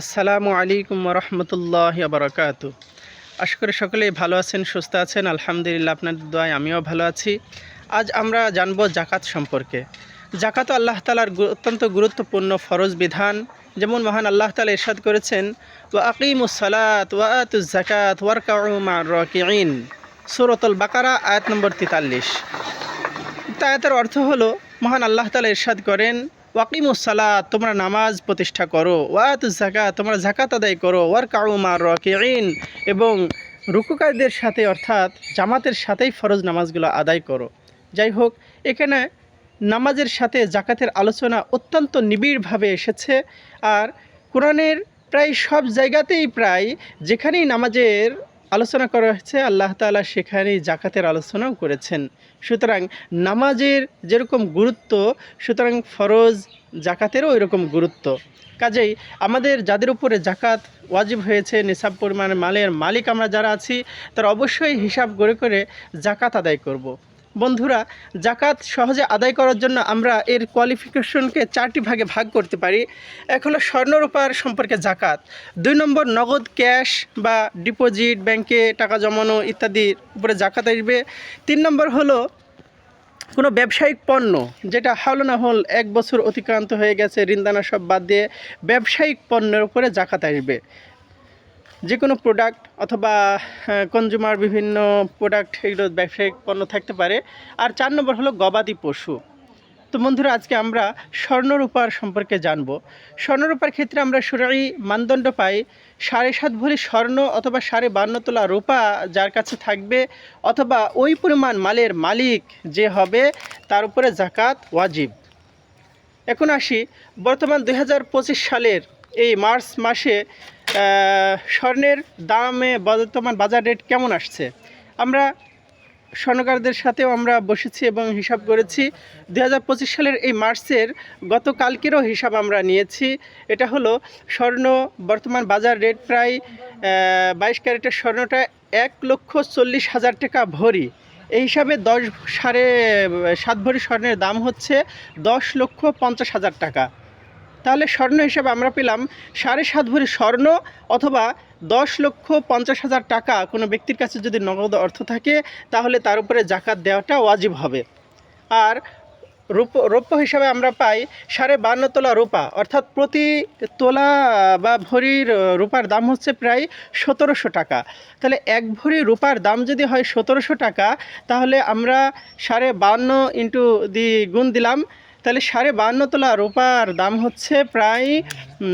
আসসালামু আলাইকুম রহমতুল্লাহ বারকাত আশা করি সকলেই ভালো আছেন, সুস্থ আছেন, আলহামদুলিল্লাহ আপনাদের দোয়ায় আমিও ভালো আছি। আজ আমরা জানব জাকাত সম্পর্কে। জাকাত আল্লাহ তালার অত্যন্ত গুরুত্বপূর্ণ ফরজ বিধান। যেমন মহান আল্লাহ তালা ইরশাদ করেছেন, ওয়া আকিমুসালাত ওয়া আতুজ জাকাত ওয়ারকাউ মা রকিন সুরতুল বাকারা, আয়াত নম্বর তেতাল্লিশ। তায়াতের অর্থ হলো, মহান আল্লাহ তালা ইরশাদ করেন ওয়াকিমুসালাত তোমরা নামাজ প্রতিষ্ঠা করো। ওয়াত জাকা তোমরা জাকাত আদায় করো। ওয়ার কাউমার রকিন এবং রুকুকারদের সাথে, অর্থাৎ জামাতের সাথেই ফরজ নামাজগুলো আদায় করো। যাই হোক, এখানে নামাজের সাথে জাকাতের আলোচনা অত্যন্ত নিবিড়ভাবে এসেছে। আর কোরআনের প্রায় সব জায়গাতেই প্রায় যেখানেই নামাজের আলোচনা করা হয়েছে, আল্লাহ তালা সেখানে জাকাতের আলোচনাও করেছেন সুতরাং নামাজের যেরকম গুরুত্ব, সুতরাং ফরজ জাকাতেরও এরকম গুরুত্ব কাজেই আমাদের যাদের উপরে জাকাত ওয়াজিব হয়েছে, নিসাব পরিমাণে মালের মালিক আমরা যারা আছি, তারা অবশ্যই হিসাব করে করে জাকাত আদায় করব। বন্ধুরা, জাকাত সহজে আদায় করার জন্য আমরা এর কোয়ালিফিকেশনকে চারটি ভাগে ভাগ করতে পারি। এক হলো স্বর্ণরূপার সম্পর্কে জাকাত, দুই নম্বর নগদ ক্যাশ বা ডিপোজিট, ব্যাংকে টাকা জমানো ইত্যাদির উপরে জাকাত আসবে, তিন নম্বর হলো কোনো ব্যবসায়িক পণ্য, যেটা হাল না হল এক বছর অতিক্রান্ত হয়ে গেছে, ঋণদানা সব বাদ দিয়ে ব্যবসায়িক পণ্যের উপরে জাকাত আসবে। যে কোনো প্রোডাক্ট অথবা কনজিউমার বিভিন্ন প্রোডাক্ট এগুলো ব্যবসায়িক পণ্য থাকতে পারে। আর চার নম্বর হলো গবাদি পশু। তো বন্ধুরা, আজকে আমরা স্বর্ণরূপার সম্পর্কে জানব। স্বর্ণরূপার ক্ষেত্রে আমরা সুরাই মানদণ্ড পাই সাড়ে সাত ভরি স্বর্ণ অথবা সাড়ে বান্ন তোলা রূপা যার কাছে থাকবে, অথবা ওই পরিমাণ মালের মালিক যে হবে তার উপরে জাকাত ওয়াজিব। এখন আসি, বর্তমান দু হাজার পঁচিশ সালের এই মার্চ মাসে স্বর্ণের দামে বর্তমান বাজার রেট কেমন আসছে? আমরা স্বর্ণকারদের সাথেও আমরা বসেছি এবং হিসাব করেছি। দু হাজার পঁচিশ সালের এই মার্চের গতকালকেরও হিসাব আমরা নিয়েছি। এটা হলো স্বর্ণ বর্তমান বাজার রেট প্রায় বাইশ ক্যারেটের স্বর্ণটা এক লক্ষ চল্লিশ হাজার টাকা ভরি। এই হিসাবে দশ সাড়ে সাত ভরি স্বর্ণের দাম হচ্ছে দশ লক্ষ পঞ্চাশ হাজার টাকা। তাহলে স্বর্ণ হিসাবে আমরা পেলাম সাড়ে সাত ভরি স্বর্ণ অথবা দশ লক্ষ পঞ্চাশ হাজার টাকা। কোনো ব্যক্তির কাছে যদি নগদ অর্থ থাকে, তাহলে তার উপরে জাকাত দেওয়াটা ওয়াজিব হবে। আর রূপ, রৌপ্য হিসাবে আমরা পাই সাড়ে বান্ন তোলা রূপা, অর্থাৎ প্রতি তোলা বা ভরির রূপার দাম হচ্ছে প্রায় সতেরোশো টাকা। তাহলে এক ভরি রূপার দাম যদি হয় সতেরোশো টাকা, তাহলে আমরা সাড়ে বান্ন ইন্টু দি গুণ দিলাম তাহলে সাড়ে বাহান্ন তোলা রূপার দাম হচ্ছে প্রায়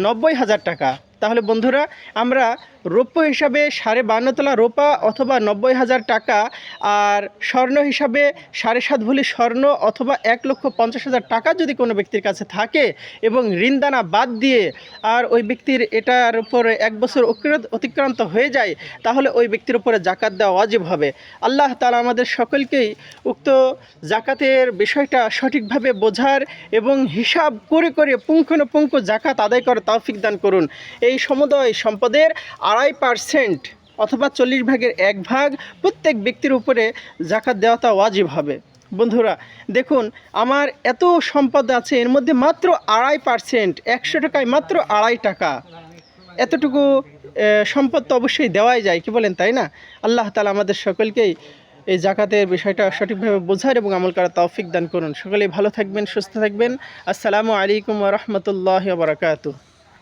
নব্বই হাজার টাকা। তাহলে বন্ধুরা, আমরা রৌপ্য হিসাবে সাড়ে বান্ন তোলা রূপা অথবা নব্বই হাজার টাকা, আর স্বর্ণ হিসাবে সাড়ে সাত ভরি স্বর্ণ অথবা এক লক্ষ পঞ্চাশ হাজার টাকা যদি কোনো ব্যক্তির কাছে থাকে এবং ঋণদানা বাদ দিয়ে আর ওই ব্যক্তির এটার উপরে এক বছর অতিক্রান্ত- হয়ে যায়, তাহলে ওই ব্যক্তির উপরে জাকাত দেওয়া অজীব হবে। আল্লাহ তালা আমাদের সকলকেই উক্ত জাকাতের বিষয়টা সঠিকভাবে বোঝার এবং হিসাব করে করে পুঙ্খানুপুঙ্খ জাকাত আদায় করে তৌফিক দান করুন। এই সমুদয় সম্পদের আড়াই পার্সেন্ট অথবা চল্লিশ ভাগের এক ভাগ প্রত্যেক ব্যক্তির উপরে জাকাত দেওয়াটা ওয়াজিব হবে। বন্ধুরা, দেখুন, আমার এত সম্পদ আছে, এর মধ্যে মাত্র আড়াই পার্সেন্ট, একশো টাকায় মাত্র আড়াই টাকা। এতটুকু সম্পদ তো অবশ্যই দেওয়াই যায়, কি বলেন, তাই না? আল্লাহ তালা আমাদের সকলকেই এই জাকাতের বিষয়টা সঠিকভাবে বোঝার এবং আমল করার তৌফিক দান করুন। সকলেই ভালো থাকবেন, সুস্থ থাকবেন। আসসালামু আলাইকুম রহমতুল্লাহ বারকাতু